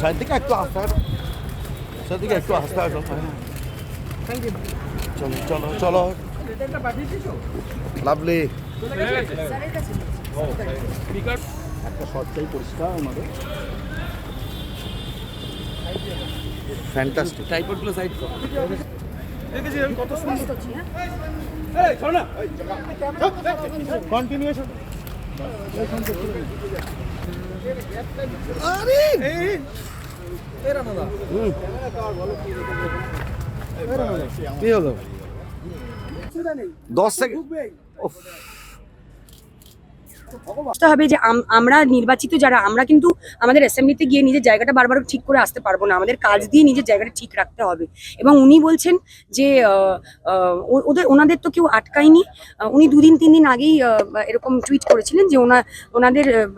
সেদিকে একটু আসতে হবে সেদিকে একটু আসতে হবে চলো চলো চলো লাভলি একটা শর্টটাই পরিষ্কার আমাদের ফ্যান্টাস্টিক ট্রাইপডগুলো সাইড কত সুন্দর কন্টিনিউ কর কন্টিনিউশন কি হলো দশ সেকেন্ড বুঝতে হবে যে আম- আমরা নির্বাচিত যারা, আমরা কিন্তু আমাদের অ্যাসেম্বলিতে গিয়ে নিজের জায়গাটা বারবার ঠিক করে আসতে পারব না। আমাদের কাজ দিয়ে নিজের জায়গাটা ঠিক রাখতে হবে। এবং উনি বলছেন যে ওদের ওনাদের তো কেউ আটকায়নি। উনি দুদিন, তিন দিন আগেই এরকম টুইট করেছিলেন যে ওনা ওনাদের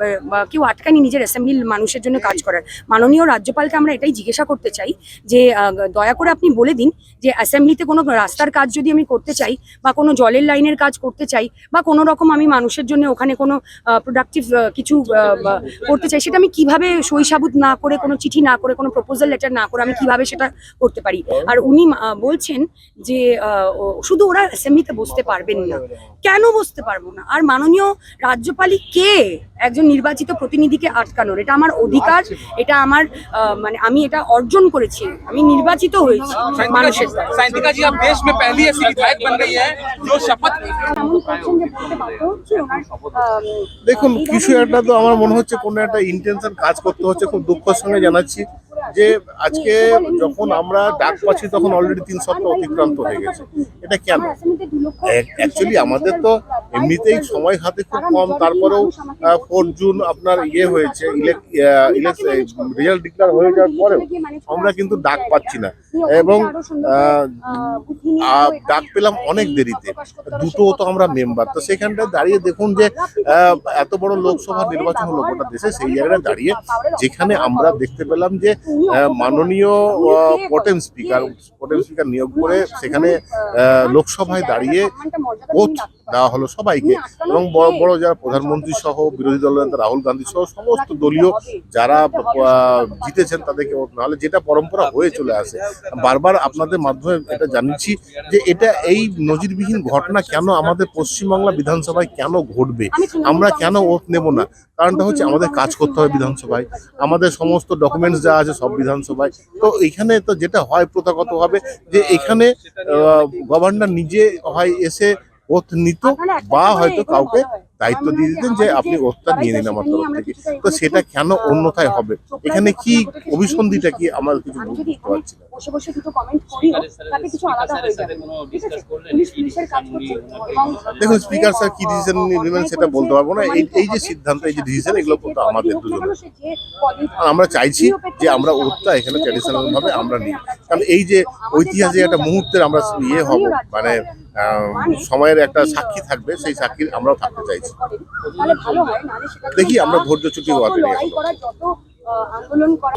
কেউ আটকায়নি নিজের অ্যাসেম্বলির মানুষের জন্য কাজ করার। মাননীয় রাজ্যপালকে আমরা এটাই জিজ্ঞাসা করতে চাই যে দয়া করে আপনি বলে দিন যে অ্যাসেম্বলিতে কোনো রাস্তার কাজ যদি আমি করতে চাই বা কোনো জলের লাইনের কাজ করতে চাই বা কোনো রকম আমি মানুষের জন্য ওখানে কোনো প্রোডাক্টিভ কিছু আহ, বা করতে চাই সেটা আমি কিভাবে সই সাবুত না করে কোনো চিঠি না করে কোনো প্রপোজাল লেটার না করে আমি কিভাবে সেটা করতে পারি আর উনি আহ, বলছেন যে আহ, ও- শুধু ওরা অ্যাসেম্বলিতে বসতে পারবেন না কেন বসতে পারবো না আর মাননীয় রাজ্যপালই কে একজন নির্বাচিত প্রতিনিধিকে আটকানোর এটা আমার অধিকার এটা আমার আহ, মানে আমি এটা অর্জন করেছি আমি নির্বাচিত হয়েছি মানুষের দ্বারা। साइंटिका जी आप देश में पहली ऐसी विधायक बन रही है जो शपथ দেখুন কিছু একটা তো আমার মনে হচ্ছে কোনো একটা ইন্টেনশন কাজ করতে হচ্ছে খুব দুঃখের সঙ্গে জানাচ্ছি যে আজকে যখন আমরা ডাক পাচ্ছি তখন অলরেডি তিন সপ্তাহ অতিক্রান্ত হয়ে গেছে। এটা কেন? অ্যাকচুয়ালি আমাদের তো এমনিতেই সময় হাতে খুব কম তারপরেও ফোর জুন আপনার ইয়ে হয়েছে রেজাল্ট ডিক্লেয়ার হয়ে যাওয়ার পরেও আমরা কিন্তু ডাক পাচ্ছি না। এবং ডাক পেলাম অনেক দেরিতে। দুটো তো আমরা মেম্বার। তো সেখানটায় দাঁড়িয়ে দেখুন যে এত বড় লোকসভা নির্বাচন হলো গোটা দেশে সেই জায়গায় দাঁড়িয়ে যেখানে আমরা দেখতে পেলাম যে মাননীয় পটেম স্পিকার পটেম স্পিকার নিয়োগ করে সেখানে লোকসভায় দাঁড়িয়ে দেওয়া হলো সবাইকে। এবং বড় বড় যারা প্রধানমন্ত্রী সহ বিরোধী দলনেতা রাহুল গান্ধী সহ সমস্ত দলীয় যারা জিতেছেন তাদেরকে নাহলে যেটা পরম্পরা হয়ে চলে আসে। বারবার আপনাদের মাধ্যমে এটা জানিয়েছি যে এটা এই নজিরবিহীন ঘটনা কেন আমাদের পশ্চিমবাংলা বিধানসভায় কেন ঘটবে? আমরা কেন ওত নেব না? কারণটা হচ্ছে আমাদের কাজ করতে হবে বিধানসভায়। আমাদের সমস্ত ডকুমেন্টস যা আছে সব বিধানসভায়। তো এখানে তো যেটা হয় প্রথাগতভাবে যে এখানে গভর্নর নিজে হয় এসে ওত নিত বা হয়তো কাউকে দায়িত্ব দিয়ে দিতেন যে আপনি ওতটা নিয়ে নিন আমার তরফ থেকে তো সেটা কেন অন্যথায় হবে? এখানে কি অভিসন্ধিটা কি আমার কিছু বুঝতে পারছি না। বসে বসে দুটো কমেন্ট করিও তাতে কিছু আলাদা হয়ে যাবে। ঠিক আছে? পুলিশ পুলিশের কাজ করছে দেখুন স্পিকার স্যার কি ডিসিশন নেবেন সেটা বলতে পারব না। এই এই যে সিদ্ধান্ত এই যে ডিসিশন এগুলো কিন্তু আমাদের দুজনের। আর আমরা চাইছি যে আমরা ওতটা এখানে ট্র্যাডিশনাল ভাবে আমরা নিই। কারণ এই যে ঐতিহাসিক একটা মুহূর্তের আমরা ইয়ে হব মানে সময়ের একটা সাক্ষী থাকবে সেই সাক্ষী আমরাও থাকতে চাইছি। হয় দেখি আমরা ধৈর্য চুটি আহ, আন্দোলন করা